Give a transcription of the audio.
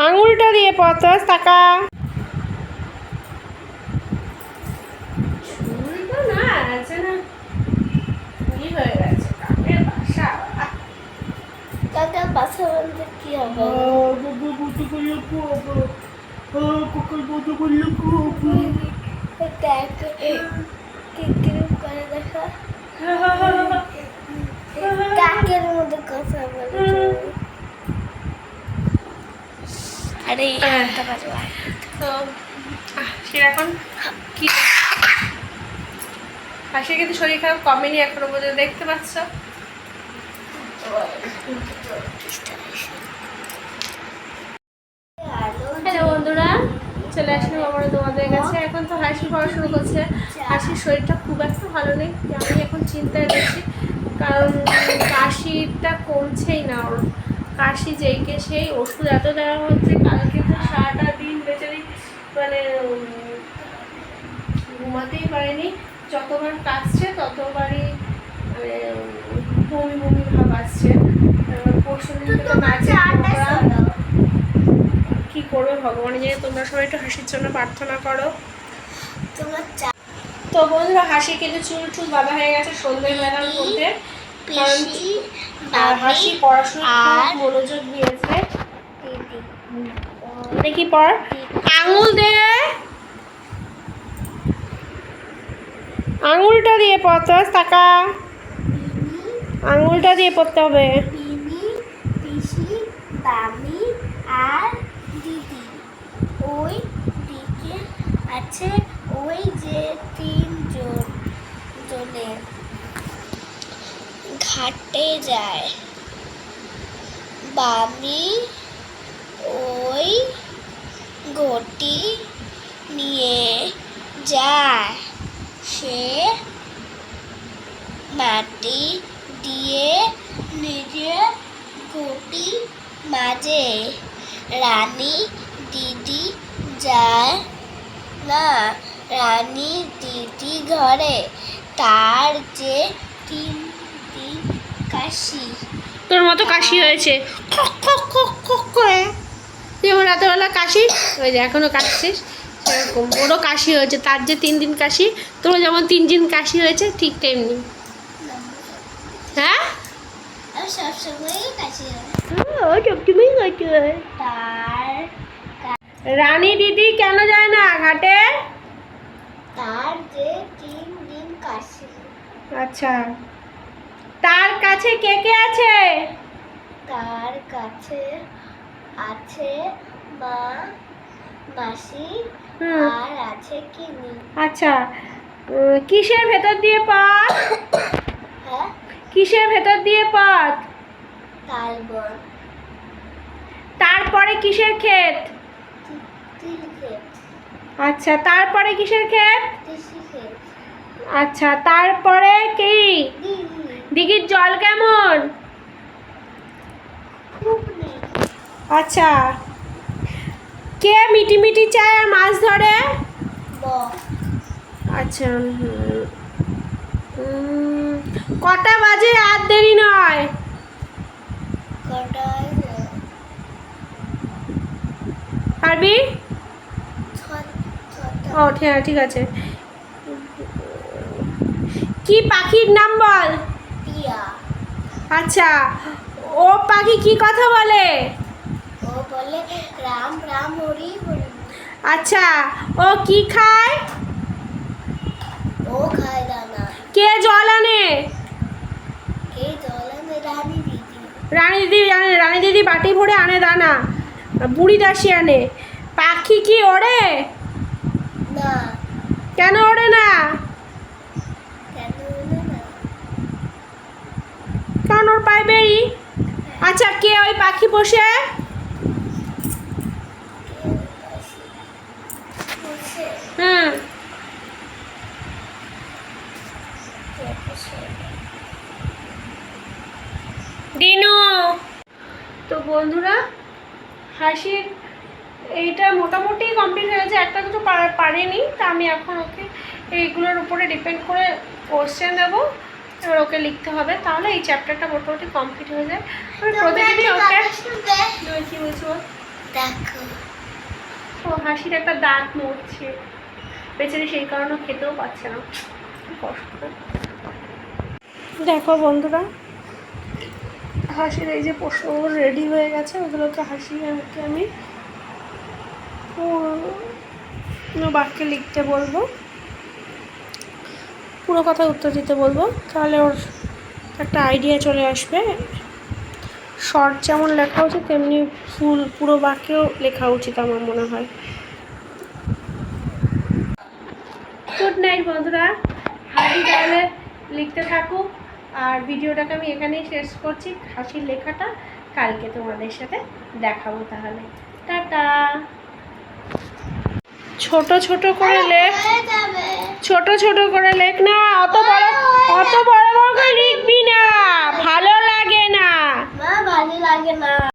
আঙুলটা দিয়ে পতস টাকা কি হয়ে কাকের হবে দেখ কি কিরম করে দেখা কাকের মধ্যে কথা বলে আরে তো আহ, সে এখন কি হাসির কিন্তু শরীর খারাপ কমেনি এখনও পর্যন্ত দেখতে পাচ্ছ? হ্যালো বন্ধুরা চলে আসলাম আমরা তোমাদের কাছে। এখন তো হাসি পড়া শুরু করছে। হাসির শরীরটা খুব একটা ভালো নেই আমি এখন চিন্তায় রয়েছি কারণ কাশিটা কমছেই না ওর। কাশি যেইকে সেই ওষুধ এত দেওয়া হচ্ছে কালকে তো সারাটা দিন বেচারি মানে ঘুমাতেই পারেনি। যতবার কাশছে ততবারই মানে বমি বমি ভাব আসছে। পরশু। কি করবে? ভগবান জানে তোমরা সবাই একটু হাসির জন্য প্রার্থনা করো। তোমার তো বন্ধুরা হাসি কিন্তু চুল টুল বাঁধা হয়ে গেছে সন্ধ্যেবেলার মধ্যে। পিসি হাসি পড়াশোনা মনোযোগ দিয়েছে। দেখি পর আঙুল দে আঙুলটা দিয়ে পড়তে হবে টাকা। আঙুলটা দিয়ে পড়তে হবে। দামি আর দিদি। ওই দিকে আছে ওই যে তিনজন জনে ঘাটে যায়। বামি ওই ঘটি নিয়ে যায়। সে মাটি দিয়ে নিজে ঘটি মাঝে রানী দিদি যায় না। রানী দিদি ঘরে, তার যে কাশি তোর মতো কাশি হয়েছে। খক খক খক খক করে। যেমন রাতেবেলা কাশি ওই যে এখনও কাশছিস সেরকম। ওরও কাশি হয়েছে। তার যে তিন দিন কাশি তোর যেমন তিন দিন কাশি হয়েছে ঠিক তেমনি। হ্যাঁ? হয়। রানী দিদি কেন যায় না ঘাটে? তার যে তিন দিন কাশি। আচ্ছা। তার কাছে কে কে আছে? তার কাছে আছে মা মাসি আর আছে কিনি। আচ্ছা কিসের ভেতর দিয়ে পথ হ্যাঁ? কিসের ভেতর দিয়ে পথ তালবন তারপরে কিসের ক্ষেত? ক্ষেত। আচ্ছা তারপরে কিসের ক্ষেত? আচ্ছা তারপরে কি? দিঘির জল কেমন? আচ্ছা। কে মিটি মিটি চায় আর মাছ ধরে? আচ্ছা কটা বাজে আর দেরি নয়? পারবি? ও ঠিক আছে। কি পাখির নাম বল? আচ্ছা ও পাখি কি কথা বলে? ও বলে রাম রাম হরি হরি। আচ্ছা ও কি খায়? ও খায় দানা। কে জল আনে? কে জল আনে? রানী দিদি। রানী দিদি জানে রানী দিদি বাটি ভরে আনে দানা বুড়ি দাসি আনে। পাখি কি ওড়ে? না। কেন ওড়ে না কেন বলে না ওর পায়ে আচ্ছা কে ওই পাখি বসে? হুম। দিনু। তো বন্ধুরা, হাসির এইটা মোটামুটি কমপ্লিট হয়েছে, একটা কিছু পারেনি, তা আমি এখন ওকে এইগুলোর উপরে ডিপেন্ড করে কোশ্চেন দেবো। এবার ওকে লিখতে হবে তাহলে এই চ্যাপ্টারটা মোটামুটি কমপ্লিট হয়ে যায়। প্রতিদিনই ওকে কি বলছো বল? দেখো। ও হাসির একটা দাঁত মরছে। বেচারি সেই কারণে খেতেও পাচ্ছে না। কষ্ট। দেখো বন্ধুরা হাসির এই যে প্রশ্নগুলো রেডি হয়ে গেছে ওগুলোকে হাসি আমাকে আমি বাক্যে লিখতে বলব। পুরো কথা উত্তর দিতে বলব, তাহলে ওর একটা আইডিয়া চলে আসবে। শর্ট যেমন লেখা উচিত, তেমনি ফুল পুরো বাক্যেও লেখা উচিত আমার মনে হয়। গুড নাইট বন্ধুরা। হাসি তাহলে লিখতে থাকুক। আর ভিডিওটাকে আমি এখানেই শেষ করছি। হাসির লেখাটা কালকে তোমাদের সাথে দেখাবো তাহলে। টাটা! ছোট ছোট করে লেখ। ছোট ছোট করে লেখ। না, অত বড় অত বড় বড় লিখবি না। ভালো লাগে না, ভালো লাগে না।